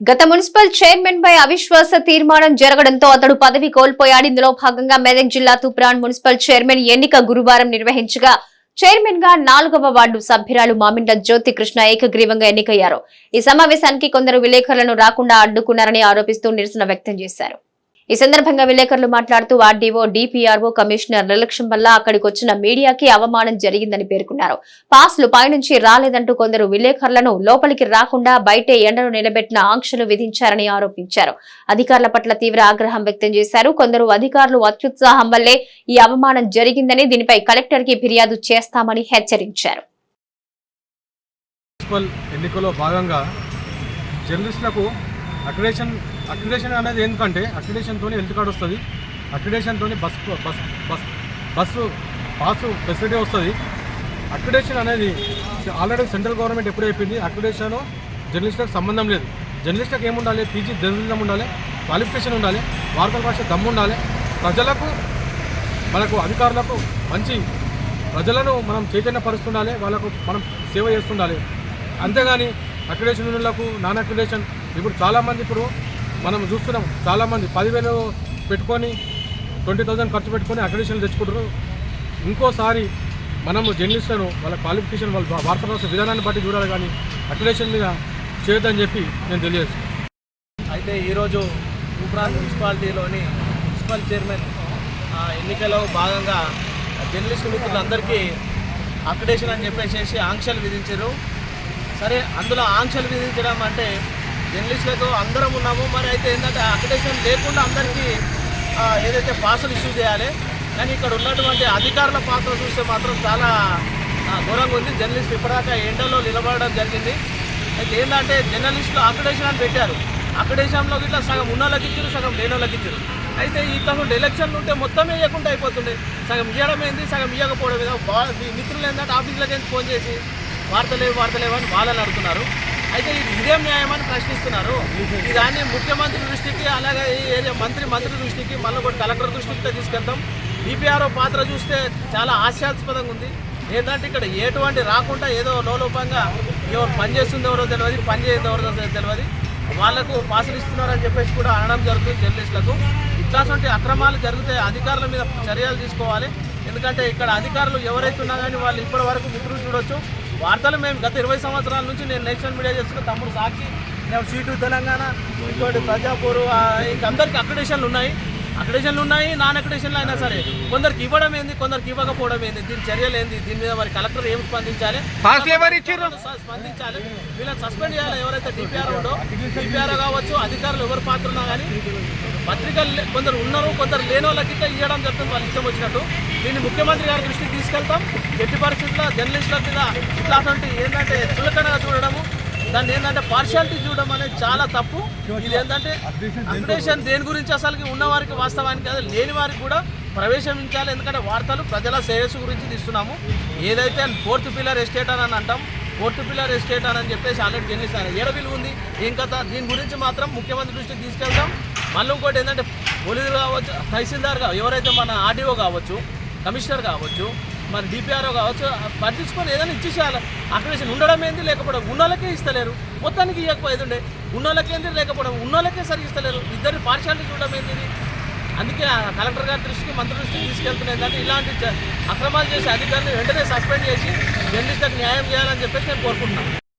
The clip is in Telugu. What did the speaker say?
గత మున్సిపల్ చైర్మన్ పై అవిశ్వాస తీర్మానం జరగడంతో అతడు పదవి కోల్పోయాడు. ఇందులో భాగంగా మెదక్ జిల్లా తూప్రాన్ మున్సిపల్ చైర్మన్ ఎన్నిక గురువారం నిర్వహించగా చైర్మన్గా నాలుగవ వార్డు సభ్యురాలు మామిండ జ్యోతి కృష్ణ ఏకగ్రీవంగా ఎన్నికయ్యారు. ఈ సమావేశానికి కొందరు విలేకరులను రాకుండా అడ్డుకున్నారని ఆరోపిస్తూ నిరసన వ్యక్తం చేశారు. ఈ సందర్భంగా విలేకరులు మాట్లాడుతూ ఆర్డీఓ డిపిఆర్ఓ కమిషనర్ నిర్లక్ష్యం వల్ల అక్కడికి వచ్చిన మీడియాకి అవమానం జరిగిందని పేర్కొన్నారు. పాస్లు పైనుంచి రాలేదంటూ కొందరు విలేకరులను లోపలికి రాకుండా బయటే ఎండను నిలబెట్టిన ఆంక్షలు విధించారని ఆరోపించారు. అధికారుల పట్ల తీవ్ర ఆగ్రహం వ్యక్తం చేశారు. కొందరు అధికారులు అత్యుత్సాహం వల్లే ఈ అవమానం జరిగిందని దీనిపై కలెక్టర్కి ఫిర్యాదు చేస్తామని హెచ్చరించారు. ఎన్నికలో భాగంగా జర్నలిస్టులకు అక్రిడేషన్ అక్రిడేషన్ అనేది ఎందుకంటే అక్రిడేషన్తో హెల్త్ కార్డు వస్తుంది. అక్రిడేషన్తో bus bus bus bus pass facility వస్తుంది. అక్రిడేషన్ అనేది ఆల్రెడీ సెంట్రల్ గవర్నమెంట్ ఎప్పుడు అయిపోయింది అక్రిడేషన్ జర్నలిస్టులకు సంబంధం లేదు. జర్నలిస్టులకు ఏముండాలి? పీజీ జర్నలిజం ఉండాలి క్వాలిఫికేషన్ ఉండాలి వార్తల భాష దమ్ము ఉండాలి. ప్రజలకు మనకు అధికారులకు మంచి ప్రజలను మనం చైతన్యపరుస్తుండాలి వాళ్ళకు మనం సేవ చేస్తుండాలి. అంతేగాని అక్రిడేషన్ ఉన్నలకు నాన్ అక్రిడేషన్ ఇప్పుడు చాలామంది ఇప్పుడు మనం చూస్తున్నాం చాలామంది పదివేలు పెట్టుకొని ట్వంటీ థౌసండ్ ఖర్చు పెట్టుకొని అక్రిడేషన్ తెచ్చుకుంటారు ఇంకోసారి మనము జర్నలిస్టులను వాళ్ళ క్వాలిఫికేషన్ వాళ్ళ వార్త రాసే విధానాన్ని బట్టి చూడాలి కానీ అక్రిడేషన్ మీద చేయొద్దని చెప్పి నేను తెలియజేస్తాను అయితే ఈరోజు తూప్రాన్ మున్సిపాలిటీలోని మున్సిపల్ చైర్మన్ ఆ, ఎన్నికలో భాగంగా జర్నలిస్టు మిత్రులందరికీ అక్రిడేషన్ అని చెప్పేసి ఆంక్షలు విధించారు. సరే అందులో ఆంక్షలు విధించడం అంటే జర్నలిస్టులతో అందరం ఉన్నాము. మరి అయితే ఏంటంటే అక్రిడేషన్ లేకుండా అందరికీ ఏదైతే పాసులు ఇష్యూ చేయాలి కానీ ఇక్కడ ఉన్నటువంటి అధికారుల పాత్ర చూస్తే మాత్రం చాలా ఘోరంగా ఉంది. జర్నలిస్ట్ ఇప్పటిదాకా ఎండలో నిలబడడం జరిగింది. అయితే ఏంటంటే జర్నలిస్టులు అక్రిడేషన్ అని పెట్టారు. అక్రిడేషన్లో ఇట్లా సగం ఉన్న వాళ్ళకి ఇచ్చారు సగం లేని ఇచ్చారు. అయితే ఈ ఎలక్షన్లు ఉంటే మొత్తం ఇవ్వకుండా అయిపోతుండే. సగం ఇవ్వడం ఏంది? సగం ఇవ్వకపోవడం ఏదో? మీ మిత్రులు ఏంటంటే ఆఫీసులకి ఫోన్ చేసి వార్తలేవు వార్తలేవు అని వాళ్ళని అడుగుతున్నారు. అయితే ఇది ఇదేం న్యాయమని ప్రశ్నిస్తున్నారు. ఈ దాన్ని ముఖ్యమంత్రి దృష్టికి అలాగే ఈ ఏరియా మంత్రి మంత్రి దృష్టికి మళ్ళీ కూడా కలెక్టర్ దృష్టికి తీసుకెళ్తాం. డిపిఆర్ఓ పాత్ర చూస్తే చాలా హాస్యాస్పదంగా ఉంది. ఏంటంటే ఇక్కడ ఎటువంటి రాకుండా ఏదో లోలోపంగా ఎవరు పనిచేస్తుంది ఎవరో తెలియదు పని చేయదో ఎవరో తెలియదు వాళ్ళకు పాసులు ఇస్తున్నారని చెప్పేసి కూడా అనడం జరుగుతుంది జర్నలిస్టులకు. ఇట్లాంటి అక్రమాలు జరిగితే అధికారుల మీద చర్యలు తీసుకోవాలి. ఎందుకంటే ఇక్కడ అధికారులు ఎవరైతే ఉన్నా కానీ వాళ్ళు ఇప్పటి వరకు మిత్రులు చూడొచ్చు. వార్తలు మేము గత ఇరవై సంవత్సరాల నుంచి నేను నేషనల్ మీడియా చేస్తున్న తమ్ముడు సాక్షి నేను సీటు తెలంగాణ ఇంకోటి ప్రజాపూర్ ఇంకా అందరికీ అక్రిడేషన్లు ఉన్నాయి. అక్రిడేషన్లు ఉన్నాయి నాన్ అక్రిడేషన్లు అయినా సరే. కొందరికి ఇవ్వడం ఏంది కొందరికి ఇవ్వకపోవడం ఏంది దీని చర్యలు ఏంది దీని మీద మరి కలెక్టర్ ఏం స్పందించాలి? స్పందించాలి. వీళ్ళని సస్పెండ్ చేయాలి ఎవరైతే డిపిఆర్ ఉండో డిపిఆర్ కావచ్చు అధికారులు ఎవరు పాత్ర ఉన్నా కానీ పత్రికలు కొందరు ఉన్నారు కొందరు లేని వాళ్ళకి ఇవ్వడం జరుగుతుంది వాళ్ళు ఇష్టం వచ్చినట్టు. దీన్ని ముఖ్యమంత్రి గారి దృష్టికి తీసుకెళ్తాం. ఎట్టి పరిస్థితుల్లో జర్నలిస్టుల మీద ఇట్లాంటి ఏంటంటే చులకనగా చూడడము దాన్ని ఏంటంటే పార్షాలిటీ చూడడం అనేది చాలా తప్పు. ఇది ఏంటంటే అప్డేషన్ దేని గురించి అసలుకి ఉన్నవారికి వాస్తవానికి అదే లేని వారికి కూడా ప్రవేశించాలి ఎందుకంటే వార్తలు ప్రజల శ్రేయస్సు గురించి తీస్తున్నాము. ఏదైతే ఫోర్త్ పిల్లర్ ఎస్టేట్ అని అంటాం ఫోర్త్ పిల్లర్ ఎస్టేట్ అని చెప్పేసి ఆల్రెడీ జర్నలిస్ట్ ఆయన ఏడ విలువ ఉంది? ఏం కథ? దీని గురించి మాత్రం ముఖ్యమంత్రి దృష్టికి తీసుకెళ్తాం మళ్ళీ ఇంకోటి ఏంటంటే పోలీసులు కావచ్చు తహసీల్దార్ కావచ్చు ఎవరైతే మన ఆర్డీఓ కావచ్చు కమిషనర్ కావచ్చు మరి డిపిఆర్ఓ కావచ్చు పట్టించుకొని ఏదైనా ఇచ్చేసేయాలి. అక్రిడేషన్ ఉండడం ఏంది? లేకపోవడం ఉన్నోళ్ళకే ఇస్తలేరు. మొత్తానికి ఇవ్వకపోయేది ఉండే. ఉన్నోళ్ళకేంది లేకపోవడం ఉన్నోళ్ళకే సరిగ్గా ఇస్తలేరు. ఇద్దరిని పార్షాలిటీ చూడడం ఏంది అందుకే ఆ కలెక్టర్ గారి దృష్టికి మంత్రి దృష్టికి తీసుకెళ్తున్నాయి కానీ ఇలాంటి అక్రమాలు చేసే అధికారులు వెంటనే సస్పెండ్ చేసి జర్నలిస్టులకు న్యాయం చేయాలని చెప్పేసి నేను కోరుకుంటున్నాను.